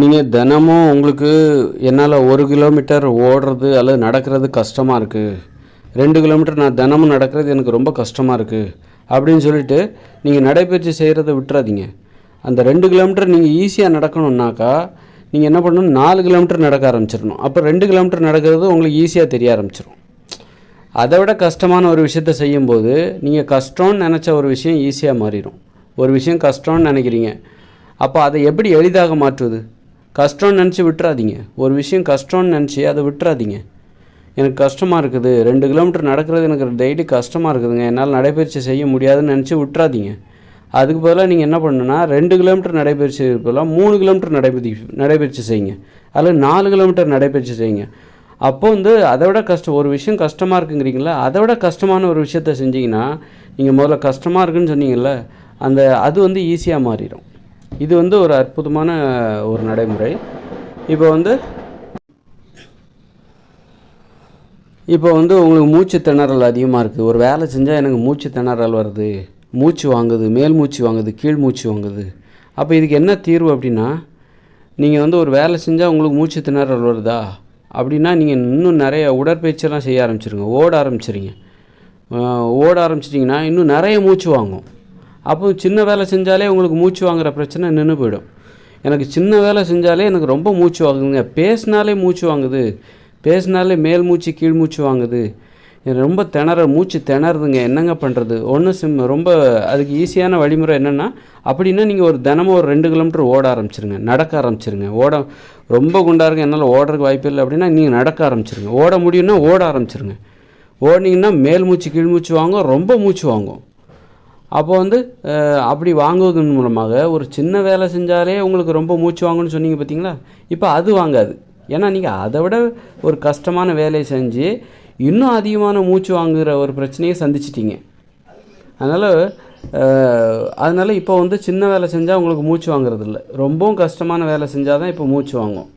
நீங்கள் தினமும் உங்களுக்கு என்னால் ஒரு கிலோமீட்டர் ஓடுறது அல்லது நடக்கிறது கஷ்டமாக இருக்குது ரெண்டு கிலோமீட்டர் நான் தினமும் நடக்கிறது எனக்கு ரொம்ப கஷ்டமாக இருக்குது அப்படின்னு சொல்லிட்டு நீங்கள் நடைபயிற்சி செய்கிறத விட்டுறாதீங்க. அந்த ரெண்டு கிலோமீட்டர் நீங்கள் ஈஸியாக நடக்கணுன்னாக்கா நீங்கள் என்ன பண்ணணும்? நாலு கிலோமீட்டர் நடக்க ஆரம்பிச்சிடணும். அப்போ ரெண்டு கிலோமீட்டர் நடக்கிறது உங்களுக்கு ஈஸியாக தெரிய ஆரம்பிச்சிடும் அதை விட கஷ்டமான ஒரு விஷயத்த செய்யும்போது நீங்கள் கஷ்டம்னு நினச்ச ஒரு விஷயம் ஈஸியாக மாறிடும் ஒரு விஷயம் கஷ்டம்னு நினைக்கிறீங்க. அப்போ அதை எப்படி எளிதாக மாற்றுவது? கஷ்டம்னு நினச்சி விட்டுறாதீங்க. ஒரு விஷயம் கஷ்டம்னு நினச்சி அதை விட்டுறாதீங்க. எனக்கு கஷ்டமாக இருக்குது. ரெண்டு கிலோமீட்டர் நடக்கிறது எனக்கு டெய்லி கஷ்டமாக இருக்குதுங்க. என்னால் நடைபயிற்சி செய்ய முடியாதுன்னு நினச்சி விட்டுறாதீங்க. அதுக்கு பதிலாக நீங்கள் என்ன பண்ணுன்னா ரெண்டு கிலோமீட்டர் நடைபயிற்சி பதிலாக மூணு கிலோமீட்டர் நடைபயிற்சி நடைபயிற்சி செய்யுங்க. அதில் நாலு கிலோமீட்டர் நடைபயிற்சி செய்யுங்க. அப்போ வந்து அதை விட கஷ்டம் ஒரு விஷயம் கஷ்டமாக இருக்குங்கிறீங்களா? அதை விட கஷ்டமான ஒரு விஷயத்த செஞ்சீங்கன்னா நீங்கள் முதல்ல கஷ்டமாக இருக்குன்னு சொன்னீங்கல்ல அந்த அது வந்து ஈஸியாக மாறிடும் இது வந்து ஒரு அற்புதமான ஒரு நடைமுறை. இப்போ வந்து இப்போ வந்து உங்களுக்கு மூச்சு திணறல் அதிகமாக இருக்குது ஒரு வேலை செஞ்சால் எனக்கு மூச்சு திணறல் வருது. மூச்சு வாங்குது மேல் மூச்சு வாங்குது கீழ் மூச்சு வாங்குது. அப்போ இதுக்கு என்ன தீர்வு அப்படின்னா நீங்கள் வந்து ஒரு வேலை செஞ்சால் உங்களுக்கு மூச்சு திணறல் வருதா? அப்படின்னா நீங்கள் இன்னும் நிறைய உடற்பயிற்சியெல்லாம் செய்ய ஆரம்பிச்சிருங்க. ஓட ஆரம்பிச்சிருங்க. ஓட ஆரம்பிச்சிட்டிங்கன்னா இன்னும் நிறைய மூச்சு வாங்கும். அப்போ சின்ன வேலை செஞ்சாலே உங்களுக்கு மூச்சு வாங்குற பிரச்சனை நின்று போயிடும். எனக்கு சின்ன வேலை செஞ்சாலே எனக்கு ரொம்ப மூச்சு வாங்குதுங்க. பேசினாலே மூச்சு வாங்குது. பேசினாலே மேல் மூச்சு கீழ் மூச்சு வாங்குது. ரொம்ப திணற மூச்சு திணறுதுங்க. என்னங்க பண்ணுறது ஒன்றும் சிம் ரொம்ப அதுக்கு ஈஸியான வழிமுறை என்னென்னா அப்படின்னா நீங்கள் ஒரு தினமும் ஒரு ரெண்டு கிலோமீட்டர் ஓட ஆரம்பிச்சிருங்க. நடக்க ஆரம்பிச்சிருங்க. ஓட ரொம்ப குண்டா இருக்க என்னால் ஓடுறதுக்கு வாய்ப்பு இல்லை அப்படின்னா நீங்கள் நடக்க ஆரம்பிச்சிருங்க. ஓட முடியும்னா ஓட ஆரம்பிச்சிருங்க. ஓடினீங்கன்னா மேல் மூச்சு கீழ் மூச்சு வாங்கும் ரொம்ப மூச்சு வாங்கும். அப்போ வந்து அப்படி வாங்குவதன் மூலமாக ஒரு சின்ன வேலை செஞ்சாலே உங்களுக்கு ரொம்ப மூச்சு வாங்கணும்னு சொன்னீங்க பார்த்தீங்களா இப்போ அது வாங்காது. ஏன்னா நீங்கள் அதை விட ஒரு கஷ்டமான வேலையை செஞ்சு இன்னும் அதிகமான மூச்சு வாங்குகிற ஒரு பிரச்சனையை சந்திச்சிட்டிங்க. அதனால் அதனால் இப்போ வந்து சின்ன வேலை செஞ்சால் உங்களுக்கு மூச்சு வாங்குறது இல்லை ரொம்பவும் கஷ்டமான வேலை செஞ்சால் தான் இப்போ மூச்சு வாங்கும்.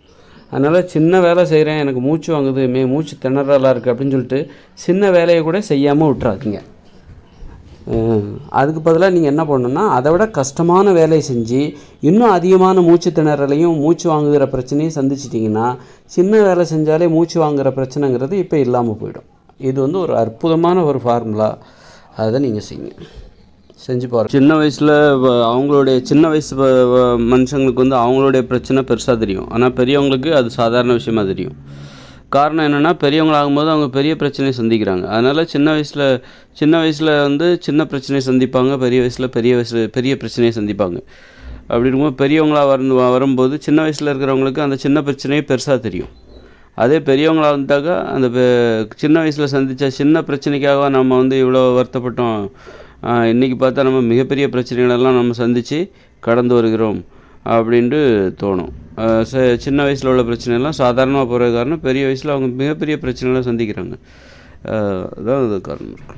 அதனால் சின்ன வேலை செய்கிறேன் எனக்கு மூச்சு வாங்குது மே மூச்சு திணறலாக இருக்குது அப்படின்னு சொல்லிட்டு சின்ன வேலையை கூட செய்யாமல் விட்டுறாதீங்க. அதுக்கு பதிலாக நீங்கள் என்ன பண்ணணும்னா அதை விட கஷ்டமான வேலையை செஞ்சு இன்னும் அதிகமான மூச்சு திணறலையும் மூச்சு வாங்குகிற பிரச்சனையும் சந்திச்சிட்டிங்கன்னா சின்ன வேலை செஞ்சாலே மூச்சு வாங்குகிற பிரச்சனைங்கிறது இப்போ இல்லாமல் போயிடும். இது வந்து ஒரு அற்புதமான ஒரு ஃபார்முலா அதை நீங்கள் செய்யுங்க. செஞ்சு பாருங்க. சின்ன வயசில் அவங்களுடைய சின்ன வயசு மனுஷங்களுக்கு வந்து அவங்களுடைய பிரச்சனை பெருசாக தெரியும். ஆனால் பெரியவங்களுக்கு அது சாதாரண விஷயமா தெரியும். காரணம் என்னென்னா பெரியவங்களாகும்போது அவங்க பெரிய பிரச்சனையை சந்திக்கிறாங்க. அதனால் சின்ன வயசில் சின்ன வயசில் வந்து சின்ன பிரச்சனையை சந்திப்பாங்க பெரிய வயசில் பெரிய வயசில் பெரிய பிரச்சனையை சந்திப்பாங்க. அப்படி இருக்கும்போது பெரியவங்களாக வரும் வரும்போது சின்ன வயசில் இருக்கிறவங்களுக்கு அந்த சின்ன பிரச்சனையே பெருசாக தெரியும். அதே பெரியவங்களா இருந்தாக்கா அந்த பெ- சின்ன வயசில் சந்தித்த சின்ன பிரச்சனைக்காக நம்ம வந்து இவ்வளோ வருத்தப்பட்டோம். இன்றைக்கி பார்த்தா நம்ம மிகப்பெரிய பிரச்சனைகளெல்லாம் நம்ம சந்தித்து கடந்து வருகிறோம். அப்படின்ட்டு தோணும். சின்ன வயசில் உள்ள பிரச்சனைலாம் சாதாரணமாக போகிற காரணம் பெரிய வயசில் அவங்க மிகப்பெரிய பிரச்சனைலாம் சந்திக்கிறாங்க. ஆஹ் அதான் அது காரணம். இருக்கு